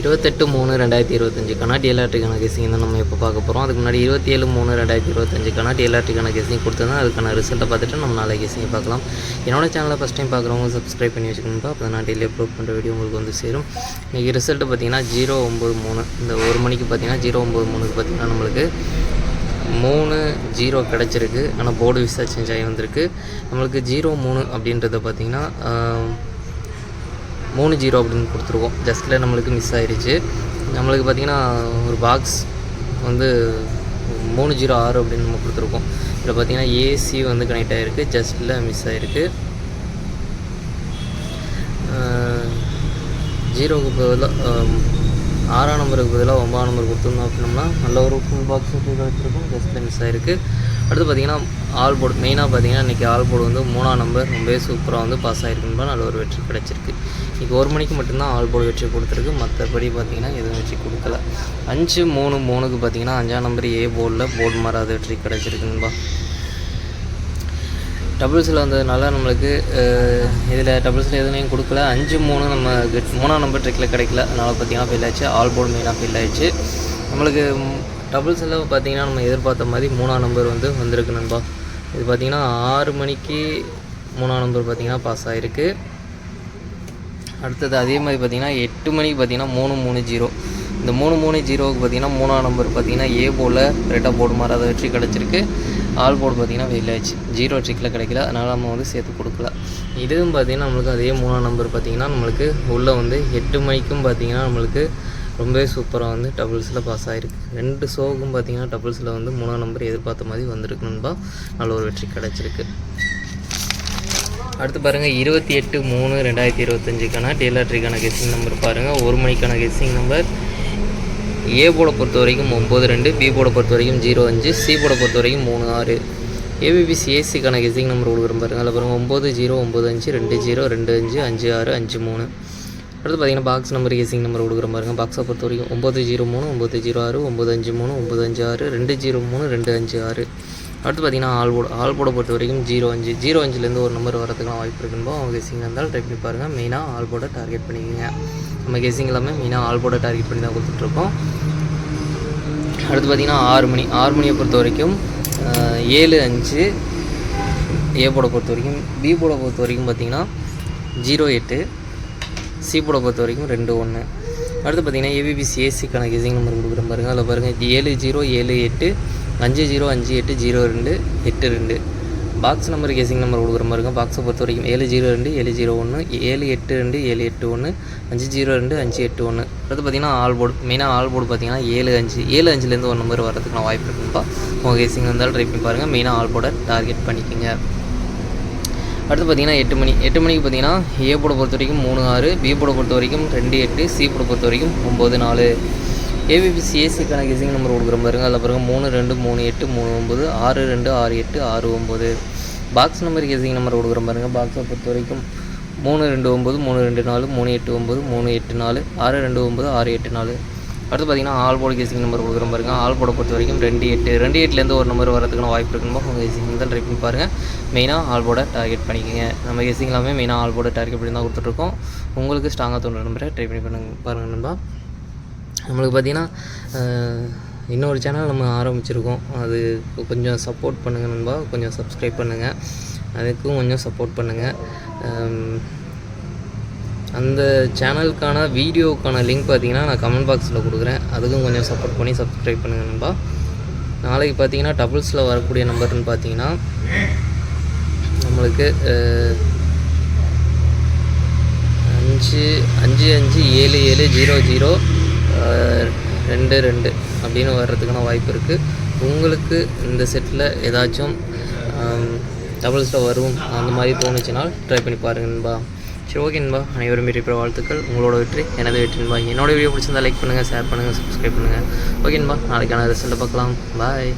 இருபத்தெட்டு மூணு ரெண்டாயிரத்தி இருபத்தஞ்சுக்கான டிஎல்ஆர்டிக்கான கேசிங் தான் நம்ம இப்போ பார்க்க போகிறோம் அதுக்கு முன்னாடி இருபத்தி ஏழு மூணு ரெண்டாயிரத்தி இருபத்தஞ்சுக்கான டிஎல்ஆர்டிக்கான கேசிங் கொடுத்துருந்தேன் அதுக்கான ரிசல்ட்டை பார்த்துட்டு நம்ம நாளைக்கு கேசிங் பார்க்கலாம். என்னோட சேனலை ஃபஸ்ட் டைம் பார்க்குறவங்க சப்ஸ்கிரைப் பண்ணி வச்சுக்கணும்ப்பா. அப்போ நான் டெய்லி அப்லோட் பண்ணுற வீடியோ உங்களுக்கு வந்து சேரும். இன்றைக்கி ரிசல்ட்டு பார்த்தீங்கன்னா ஜீரோ ஒம்பது மூணு. இந்த ஒரு மணிக்கு பார்த்தீங்கன்னா ஜீரோ ஒம்பது மூணுக்கு பார்த்தீங்கன்னா நம்மளுக்கு மூணு ஜீரோ கிடச்சிருக்கு. ஆனால் போர்டு விசா சேஞ்ச் ஆகி வந்திருக்கு. நம்மளுக்கு ஜீரோ மூணு அப்படின்றத பார்த்திங்கன்னா மூணு ஜீரோ அப்படின்னு கொடுத்துருக்கோம். ஜஸ்ட்டில் நம்மளுக்கு மிஸ் ஆயிடுச்சு நம்மளுக்கு பார்த்திங்கன்னா ஒரு பாக்ஸ் வந்து மூணு ஜீரோ ஆறு அப்படின்னு நம்ம கொடுத்துருக்கோம். இதில் பார்த்திங்கன்னா ஏசி வந்து கனெக்ட் ஆகிருக்கு ஜஸ்ட்டில் மிஸ் ஆகிருக்கு ஜீரோவுக்கு பதிலாக ஆறாம் நம்பருக்கு பதிலாக ஒன்பதாம் நம்பர் கொடுத்துருந்தோம் அப்படின்னோம்னா நல்ல ஒரு ஃபுல் பாக்ஸ் வச்சுருக்கோம். ஜஸ்ட்டில் மிஸ் ஆகிருக்கு அடுத்து பார்த்திங்கன்னா ஆல் போர்டு. மெயினாக பார்த்தீங்கன்னா இன்றைக்கி ஆல் போர்டு வந்து மூணாம் நம்பர் ரொம்பவே சூப்பராக வந்து பாஸ் ஆகிருக்குன்னு நல்ல ஒரு வெற்றி கிடச்சிருக்கு. இன்றைக்கி ஒரு மணிக்கு மட்டும்தான் ஆல் போர்டு வெற்றி கொடுத்துருக்கு. மற்றபடி பார்த்திங்கன்னா எதுவும் வெற்றி கொடுக்கல. அஞ்சு மூணு மூணுக்கு பார்த்திங்கன்னா அஞ்சாம் நம்பர் ஏ போர்டில் போர்டு மாறாத வெற்றி கிடச்சிருக்குன்பா. டபுள்ஸில் வந்ததுனால நம்மளுக்கு இதில் டபுள்ஸில் எதுவும் கொடுக்கல. அஞ்சு மூணு நம்ம மூணாம் நம்பர் ட்ரிக்கில் கிடைக்கல. அதனால் பார்த்தீங்கன்னா ஃபெயில் ஆச்சு. ஆல் போர்டு மெயினாக ஃபெயில் ஆயிடுச்சு. நம்மளுக்கு டபுள்ஸில் பார்த்தீங்கன்னா நம்ம எதிர்பார்த்த மாதிரி மூணாம் நம்பர் வந்து வந்திருக்கு நண்பா. இது பார்த்திங்கன்னா ஆறு மணிக்கு மூணாம் நம்பர் பார்த்திங்கன்னா பாஸ் ஆகிருக்கு அடுத்தது அதே மாதிரி பார்த்திங்கன்னா எட்டு மணிக்கு பார்த்திங்கன்னா மூணு மூணு ஜீரோ. இந்த மூணு மூணு ஜீரோவுக்கு பார்த்திங்கன்னா மூணாம் நம்பர் பார்த்திங்கன்னா ஏ போர்டில் ரெட்டாக போர்டு மாறாத வெற்றி கிடச்சிருக்கு. ஆல் போர்டு பார்த்திங்கன்னா வெளியில் ஆச்சு ஜீரோ ட்ரிக்கில் கிடைக்கல. அதனால் நம்ம வந்து சேர்த்து கொடுக்கல. இதுவும் பார்த்திங்கன்னா நம்மளுக்கு அதே மூணாம் நம்பர் பார்த்திங்கன்னா நம்மளுக்கு உள்ளே வந்து எட்டு மணிக்கும் பார்த்திங்கன்னா நம்மளுக்கு ரொம்பவே சூப்பராக வந்து டபுள்ஸில் பாஸ் ஆகிருக்கு ரெண்டு ஷோவுக்கும் பார்த்திங்கன்னா டபுள்ஸில் வந்து மூணாம் நம்பர் எதிர்பார்த்த மாதிரி வந்திருக்குன்பா நல்ல ஒரு வெற்றி கிடச்சிருக்கு. அடுத்து பாருங்கள் இருபத்தி எட்டு மூணு ரெண்டாயிரத்தி இருபத்தஞ்சுக்கான டேலாட்ரிக்கான கெஸ்ஸிங் நம்பர் பாருங்கள் ஒரு மணிக்கான கெஸ்ஸிங் நம்பர் ஏ போட பொறுத்த வரைக்கும் ஒம்பது ரெண்டு. பி போட பொறுத்த வரைக்கும் ஜீரோ அஞ்சு. சி போட பொறுத்த வரைக்கும் மூணு ஆறு. ஏபிபிசி ஏசிக்கான கெஸ்ஸிங் நம்பர் கொடுக்குறோம் பாருங்கள் அதில் பாருங்கள் ஒம்பது ஜீரோ ஒம்பது அஞ்சு ரெண்டு ஜீரோ ரெண்டு அஞ்சு அஞ்சு ஆறு அஞ்சு மூணு. அடுத்து பார்த்தீங்கன்னா பாக்ஸ் நம்பர் ஏசிங் நம்பர் கொடுக்குற பாருங்க பாக்ஸை பொறுத்த வரைக்கும் ஒம்பது ஜீரோ மூணு ஒம்பது ஜீரோ ஆறு ஒம்பது அஞ்சு மூணு ஒம்பது அஞ்சு ஆறு ரெண்டு ஜீரோ மூணு ரெண்டு அஞ்சு ஆறு. அடுத்து பார்த்தீங்கன்னா ஆல் போர்டு பொறுத்த வரைக்கும் ஜீரோ அஞ்சு ஜீரோ அஞ்சுலேருந்து ஒரு நம்பர் வரதுக்குலாம் வாய்ப்பு இருக்குன்னு அவங்க கெஸிங் இருந்தால் ட்ரை பண்ணி பாருங்கள் மெயினாக ஆல் டார்கெட் பண்ணிக்கோங்க. நம்ம கெஸிங் எல்லாமே மெயினாக ஆல் டார்கெட் பண்ணி தான் கொடுத்துட்ருக்கோம் அடுத்து பார்த்திங்கன்னா ஆறு மணி ஆறு மணியை பொறுத்த வரைக்கும் ஏழு அஞ்சு ஏ போட பொறுத்த வரைக்கும் பி போட பொறுத்த வரைக்கும் பார்த்திங்கன்னா ஜீரோ எட்டு சி போர்டை பொறுத்த வரைக்கும் ரெண்டு ஒன்று அடுத்து பார்த்திங்கன்னா ஏபிபிசி ஏசிக்கான கெஸிங் நம்பர் கொடுக்குறேன் பாருங்கள் அதில் பாருங்கள் ஏழு ஜீரோ ஏழு எட்டு அஞ்சு ஜீரோ அஞ்சு எட்டு ஜீரோ ரெண்டு எட்டு ரெண்டு. பாக்ஸ் நம்பர் கேசிங் நம்பர் கொடுக்குற மாதிரி இருக்கும் பாக்ஸை பொறுத்த வரைக்கும் ஏழு ஜீரோ ரெண்டு ஏழு ஜீரோ ஒன்று ஏழு எட்டு ரெண்டு ஏழு எட்டு ஒன்று அஞ்சு ஜீரோ ரெண்டு அஞ்சு எட்டு ஒன்று அடுத்து பார்த்திங்கன்னா ஆல் போர்டு மெயினாக ஆல் போர்டு பார்த்திங்கன்னா ஏழு அஞ்சு ஏழு அஞ்சுலேருந்து ஒரு நம்பர் வரதுக்கான வாய்ப்பு இருக்குப்பா உங்கள் கேசிங் வந்தாலும் ட்ரை பண்ணி பாருங்கள் மெயினாக ஆல் போர்டை டார்கெட் பண்ணிக்கோங்க. அடுத்து பார்த்திங்கன்னா எட்டு மணி எட்டு மணிக்கு பார்த்திங்கன்னா ஏ போட பொறுத்த வரைக்கும் மூணு ஆறு பி போட பொறுத்த வரைக்கும் ரெண்டு எட்டு சி போட பொறுத்த வரைக்கும் ஒம்பது நாலு. ஏபிபிசி ஏசிக்கான கெஸிங் நம்பர் கொடுக்குற பாருங்க. அதில் பாருங்கள் மூணு ரெண்டு மூணு எட்டு மூணு ஒம்பது ஆறு ரெண்டு ஆறு எட்டு ஆறு ஒம்பது பாக்ஸ் நம்பர் கெசிங் நம்பர் கொடுக்குற பாருங்க. பாக்ஸை பொறுத்த வரைக்கும் மூணு ரெண்டு ஒம்பது மூணு ரெண்டு நாலு மூணு எட்டு ஒம்பது மூணு எட்டு நாலு ஆறு ரெண்டு ஒம்பது ஆறு எட்டு நாலு. அடுத்து பார்த்திங்கன்னா ஆல் போர்டு கேசிங் நம்பர் கொடுக்குற பாருங்க ஆல் போர்டை பொறுத்த வரைக்கும் ரெண்டு எட்டு ரெண்டு எட்டுலேருந்து ஒரு நம்பர் வரதுக்கான வாய்ப்பு இருக்குன்னு உங்கள் கேசிங் தான் ட்ரை பண்ணி பாருங்கள் மெயினாக ஆல் போர்டை டார்கெட் பண்ணிக்கோங்க. நம்ம கேசிங் எல்லாமே மெயினாக ஆல் போர்டை டார்கெட் பண்ணி தான் கொடுத்துட்ருக்கோம். உங்களுக்கு ஸ்ட்ராங்காக தோன்ற நம்பரை ட்ரை பண்ணி பண்ணுங்க பாருங்கள் நண்பா. நம்மளுக்கு பார்த்திங்கன்னா இன்னொரு சேனல் நம்ம ஆரம்பிச்சிருக்கோம். அது கொஞ்சம் சப்போர்ட் பண்ணுங்கள் நண்பா. கொஞ்சம் சப்ஸ்கிரைப் பண்ணுங்கள் அதுக்கும் கொஞ்சம் சப்போர்ட் பண்ணுங்கள் அந்த சேனலுக்கான வீடியோக்கான லிங்க் பார்த்தீங்கன்னா நான் கமெண்ட் பாக்ஸில் கொடுக்குறேன். அதுக்கும் கொஞ்சம் சப்போர்ட் பண்ணி சப்ஸ்கிரைப் பண்ணுங்கள் நண்பா. நாளைக்கு பார்த்தீங்கன்னா டபுள்ஸில் வரக்கூடிய நம்பர்னு பார்த்தீங்கன்னா நம்மளுக்கு அஞ்சு அஞ்சு அஞ்சு ஏழு ஏழு ஜீரோ ஜீரோ ரெண்டு ரெண்டு அப்படின்னு வர்றதுக்கான வாய்ப்பு இருக்குது உங்களுக்கு இந்த செட்டில் ஏதாச்சும் டபுள்ஸில் வரும் அந்த மாதிரி தோணுச்சுனால் ட்ரை பண்ணி பாருங்கள் நண்பா. சரி ஓகே நண்பா. அனைவரும் வெற்றி வாழ்த்துக்கள். உங்களோட வெற்றி எனது வெற்றி நண்பா. என்னோட வீடியோ பிடிச்சிருந்தா லைக் பண்ணுங்கள் ஷேர் பண்ணுங்கள் சப்ஸ்கிரைப் பண்ணுங்கள் ஓகே நண்பா. நாளைக்கான ரிசல்ட்டை பார்க்கலாம். பாய்